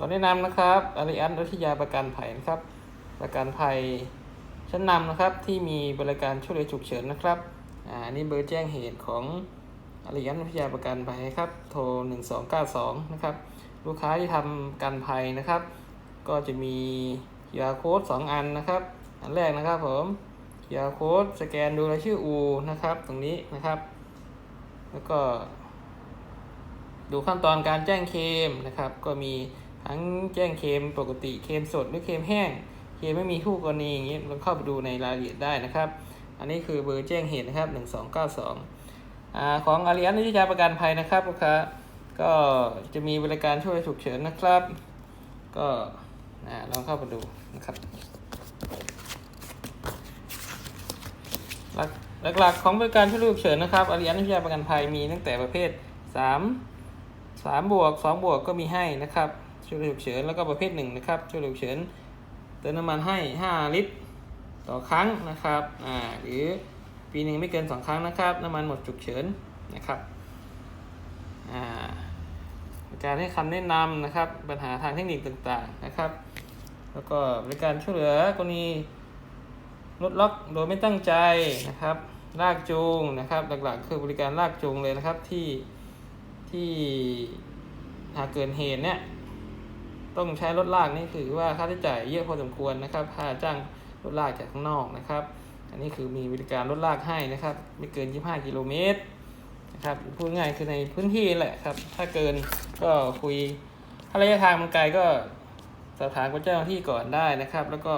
ขอแนะนำนะครับอาริอันรัชยาประกันภัยนะครับ ประกันภัยชั้นนำนะครับที่มีบริการช่วยเหลือฉุกเฉินนะครับอ่านี่เบอร์แจ้งเหตุของอาริอันรัชยาประกันภัยครับ โทร 1292 นะครับ ลูกค้าที่ทำกันภัยนะครับ ก็จะมี QR code 2 อันนะครับ อันแรกนะครับผม QR code สแกนดูรายชื่ออูนะครับ ตรงนี้นะครับ แล้วก็ ดูขั้นตอนการแจ้งเคลมนะครับ ก็มี ทั้งแจ้งเคมปกติเคมสดหรือเคมแห้ง เคมไม่มีคู่กรณีอย่างนี้เราเข้าไปดูในรายละเอียดได้นะครับ อันนี้คือเบอร์แจ้งเหตุนะครับ1292อ่าของอารีอันนิติยาประกันภัยนะครับลูกค้าก็จะมีบริการช่วยฉุกเฉินนะครับ ก็ลองเข้าไปดูนะครับหลักหลักๆของบริการช่วยฉุกเฉินนะครับอารีอันนิติยาประกันภัยมีตั้งแต่ประเภท 3 3บวก2บวกก็มีให้นะครับ ช่วยเหลือฉุกเฉินแล้วก็ประเภทหนึ่งนะครับช่วยเหลือฉุกเฉินเติมน้ำมันให้ 5 ลิตร ต่อครั้งนะครับอ่าหรือปีหนึ่งไม่เกิน 2 ครั้งนะครับ น้ำมันหมดฉุกเฉินนะครับอ่าการให้คำแนะนำนะครับ ปัญหาทางเทคนิคต่างๆนะครับ แล้วก็บริการช่วยเหลือกรณีรถล็อกโดยไม่ตั้งใจนะครับ ลากจูงนะครับ หลักๆ คือบริการลากจูงเลยนะครับที่ที่หากเกิดเหตุเนี่ย ต้องใช้รถลากนี่คือว่าค่าใช้จ่ายเยอะพอสมควรนะครับค่าจ้างรถลากจากข้างนอกนะครับ อันนี้คือมีบริการรถลากให้นะครับ ไม่เกิน 25 กิโลเมตรนะครับพูดง่ายคือในพื้นที่แหละครับ ถ้าเกินก็คุยถ้าระยะทางมันไกลก็สอบถามกับเจ้าหน้าที่ก่อนได้นะครับ แล้วก็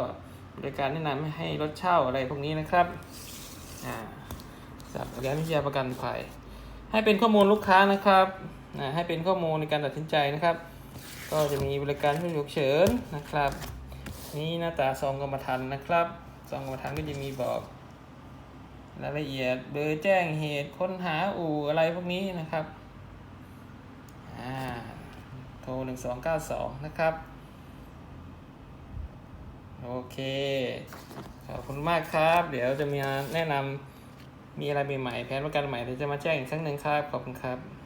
บริการแนะนำให้รถเช่าอะไรพวกนี้นะครับอ่าจากบริการวิทยาประกันภัยให้เป็นข้อมูลลูกค้านะครับอ่าให้เป็นข้อมูลในการตัดสินใจนะครับ ก็จะมีบริการช่วยฉุกเฉินนะครับ นี่หน้าตาซองกรรมฐานนะครับซองกรรมฐานก็จะมีบอกรายละเอียดเบอร์แจ้งเหตุค้นหาอู่อะไรพวกนี้นะครับอ่าโทรหนึ่งสองเก้าสองนะครับ โอเค ขอบคุณมากครับ เดี๋ยวจะมีแนะนำมีอะไรใหม่ๆแผนประกันใหม่เดี๋ยวจะมาแจ้งอีกครั้งหนึ่งครับ ขอบคุณครับ